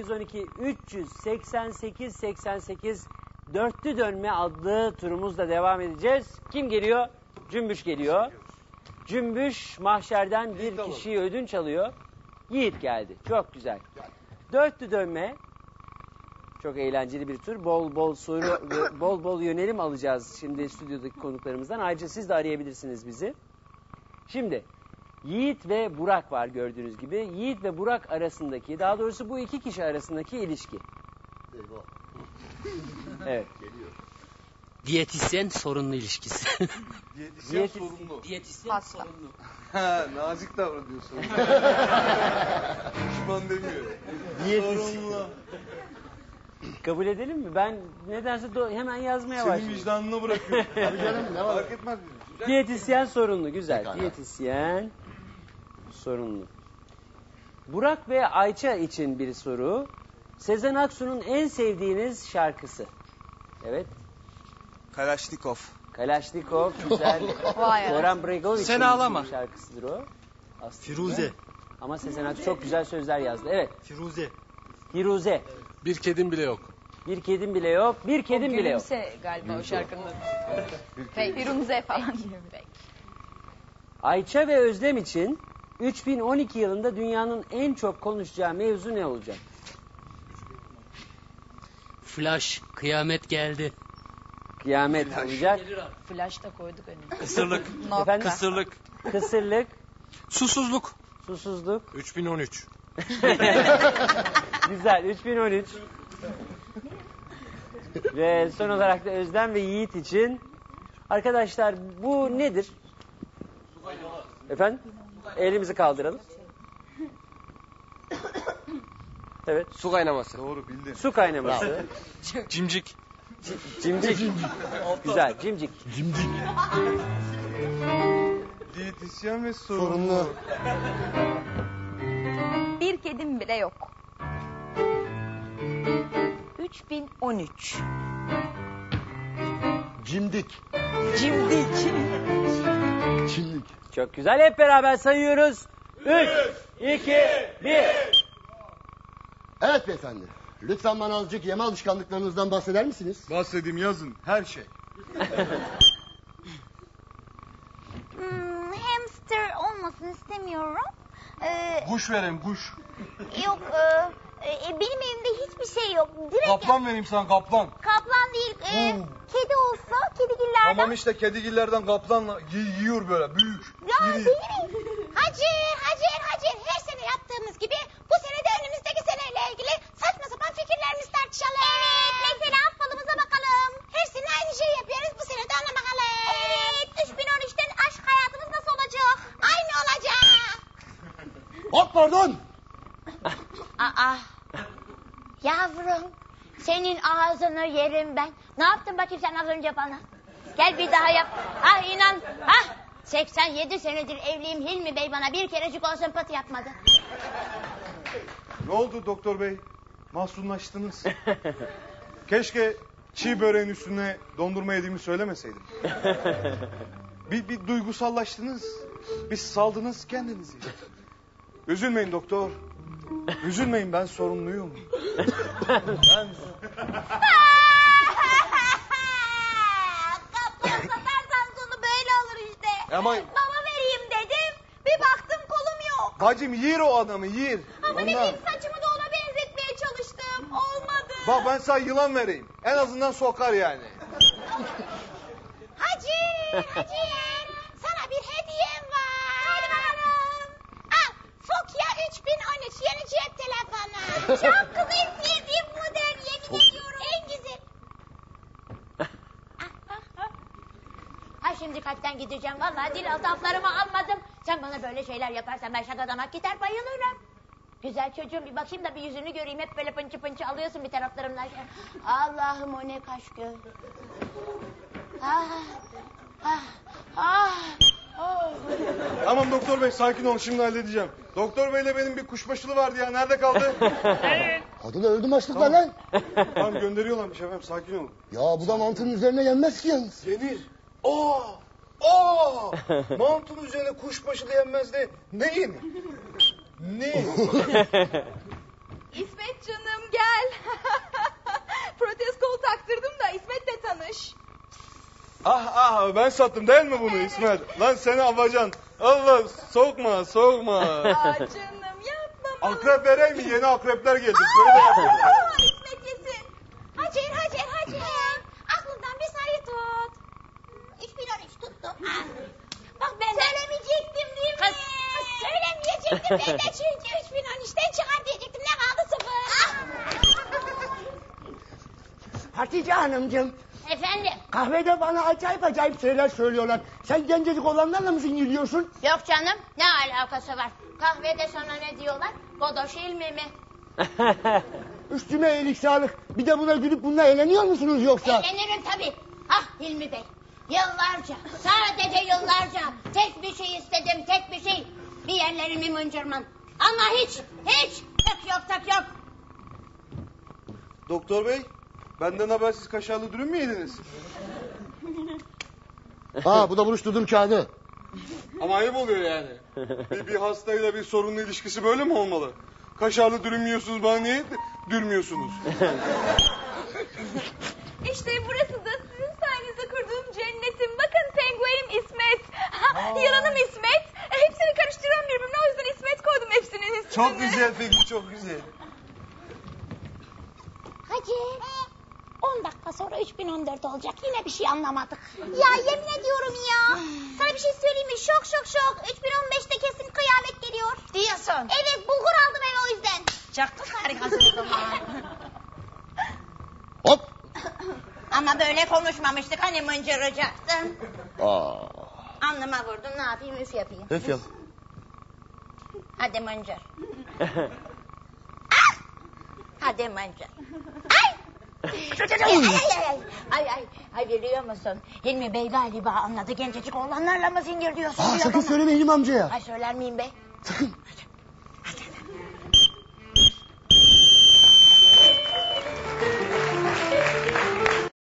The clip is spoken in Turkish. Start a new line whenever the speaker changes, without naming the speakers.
112 388 88 dörtlü dönme adlı turumuzla devam edeceğiz. Kim geliyor? Cümbüş geliyor. Cümbüş mahşerden bir kişiyi ödünç alıyor. Yiğit geldi. Çok güzel. Dörtlü dönme çok eğlenceli bir tur. Bol bol soru bol bol yönelim alacağız şimdi stüdyodaki konuklarımızdan. Ayrıca siz de arayabilirsiniz bizi. Şimdi Yiğit ve Burak var gördüğünüz gibi. Yiğit ve Burak arasındaki, daha doğrusu bu iki kişi arasındaki ilişki. Evet.
Diyetisyen sorunlu ilişkisi.
Diyetisyen
Diyetis-
sorumlu.
Diyetisyen
Hasta.
sorunlu.
Ha, nazik davranıyorsun. Düşman demiyor.
Diyetis-
Sorumlu.
Kabul edelim mi? Ben nedense do- hemen yazmaya
Senin
başladım.
vicdanına bırakıyorum. Tabii canım ne var? Fark etmez bizim.
Diyetisyen sorunlu, güzel.
Pekala.
Diyetisyen sorunlu. Burak ve Ayça için bir soru. Sezen Aksu'nun en sevdiğiniz şarkısı. Evet.
Kalaşnikov.
Kalaşnikov güzel. Goran Bregovic'in
Sen ağlama.
şarkısıdır o. Aslında.
Firuze.
Ama Sezen Aksu çok güzel sözler yazdı. Evet.
Firuze.
Firuze.
Bir kedim bile yok.
Bir kedim bile yok. Bir kedim bile yok.
Gülümse galiba o şarkının adı. Falan gibi.
Ayça ve Özlem için 3012 yılında dünyanın en çok konuşacağı mevzu ne olacak?
Flash, kıyamet geldi.
Kıyamet olacak.
Flash da koyduk önüne.
Kısırlık.
Efendim?
Kısırlık.
Kısırlık,
Susuzluk.
susuzluk.
3013.
Güzel. 3013. ve son olarak da Özlem ve Yiğit için arkadaşlar bu nedir? Efendim? Elimizi kaldıralım. Evet.
Su kaynaması.
Doğru bildin.
Su kaynaması.
Cimcik.
Cimcik. Güzel. Cimcik.
Diyetisyen ve. Sorumlu.
Bir kedim bile yok. 3013.
Cimdik.
Cimdik.
Çimdik.
Çok güzel. Hep beraber sayıyoruz. 3, 2, 1.
Evet beyefendi. Lütfen bana azıcık yeme alışkanlıklarınızdan bahseder misiniz?
Bahsedeyim yazın her şey.
Hmm, hamster olmasını istemiyorum. Ee,
Kuş vereyim kuş.
yok, e, e, benim evimde hiçbir şey yok. Direkt
Kaplan vereyim sana kaplan.
kaplan değil, e, kedi olsa kedigillerden.
Tamam işte kedigillerden kaplanla yi- yiyor böyle büyük.
Ya
iri.
değil mi? Hacir, Hacir, Hacir. Her sene yaptığımız gibi bu sene de önümüzdeki seneyle ilgili saçma sapan fikirlerimizi tartışalım. Evet, mesela falımıza bakalım. Her sene aynı şeyi yapıyoruz, bu sene de ona bakalım. Evet, 3013'ten aşk hayatımız nasıl olacak? Aynı olacak.
Hop pardon.
Aa, yavrum, senin ağzını yerim ben. Ne yaptın bakayım sen az önce bana? Gel bir daha yap. Ah inan, ah 87 senedir evliyim Hilmi Bey bana bir kerecik olsun pıt yapmadı.
Ne oldu doktor bey? Mahzunlaştınız. Keşke çiğ böreğin üstüne dondurma yediğimi söylemeseydim. Bir, bir duygusallaştınız. Bir saldınız kendinizi. Üzülmeyin doktor. Üzülmeyin ben sorumluyum. ben...
Kaplan satarsan sonu böyle olur işte.
Ama
Mama vereyim dedim, bir baktım kolum yok.
bacım yiyir o adamı yiyir.
Ama ne
Ondan.
bileyim saçımı da ona benzetmeye çalıştım, olmadı.
Bak ben sana yılan vereyim. En azından sokar yani.
Hacı, Hacı sana bir hediyem var. Hadi bakalım. Al, Nokia 3013 yeni cep telefonu. Çok kız istediğim model yemin ediyorum. En güzel. Ha şimdi kalpten gideceğim. Vallahi dil altı haplarımı almadım. Sen bana böyle şeyler yaparsan ben şakadamak gider bayılırım. Güzel çocuğum bir bakayım da bir yüzünü göreyim. Hep böyle pınçı pınçı alıyorsun bir taraflarımdan. Allah'ım o ne kaş göz. Ah, ah, ah, oh.
Tamam doktor bey sakin ol şimdi halledeceğim. Doktor beyle benim bir kuşbaşılı vardı ya nerede kaldı?
Kadın öldü açlıkla lan.
tamam gönderiyorlarmış efendim sakin olun.
Ya bu da mantının üzerine yenmez ki yalnız.
Yenir. Aa! Aa! Mantın üzerine kuşbaşılı yenmez de ne yenir? Ne?
İsmet canım gel. Protez kol taktırdım da İsmet'le tanış.
Ah ah ben sattım değil mi bunu Evet. İsmet? Lan seni abacan. Allah sokma sokma.
Aa canım yapma.
Akrep vereyim mi? Yeni akrepler geldi.
Şöyle. Ben de çünkü 3013'ten çıkar diyecektim. Ne kaldı sıfır?
Hatice Hanımcığım
Efendim?
kahvede bana acayip acayip şeyler söylüyorlar. Sen gencecik olanlarla mı zincirliyorsun?
Yok canım ne alakası var? Kahvede sana ne diyorlar? Godoş ilmi mi?
Üstüme iyilik sağlık. Bir de buna gülüp bununla eğleniyor musunuz yoksa?
Eğlenirim tabii. Ah Hilmi Bey. Yıllarca, sadece yıllarca tek bir şey istedim, tek bir şey. Bir yerlerimi mıncırman. Ama hiç, hiç tak yok tak yok.
Doktor bey benden habersiz kaşarlı dürüm mü yediniz?
Aa bu da buluşturduğum kağıdı.
Ama ayıp oluyor yani. Bir, bir hastayla bir sorunlu ilişkisi böyle mi olmalı? Kaşarlı dürüm yiyorsunuz bana niye dürmüyorsunuz?
İşte burası da sizin sayenizde kurduğum cennetim. Bakın penguenim İsmet. Ha, Yılanım İsmet. E, Hepsini karıştıran birbirine o yüzden İsmet koydum hepsinin ismini.
Çok güzel peki çok güzel.
Hacı. 10 dakika sonra 3014 olacak. Yine bir şey anlamadık.
Ya yemin ediyorum ya. Sana bir şey söyleyeyim mi? Şok şok şok. 3015'te kesin kıyamet geliyor.
Diyorsun.
Evet bulgur aldım eve o yüzden.
Çok harikasın o zaman.
Hop.
Ama böyle konuşmamıştık. Hani mıncıracaktın.
Aa.
Alnıma vurdun. Ne yapayım? Üf yapayım.
Öf ya.
Hadi mıncır. Ah! Hadi mıncır. Ay! ay, ay, ay, ay, ay, ay, ay biliyor musun? Hilmi Bey galiba anladı. Gencecik oğlanlarla mı zincir diyorsun?
Aa, sakın söyleme Hilmi amcaya.
Ay söyler miyim be?
Sakın.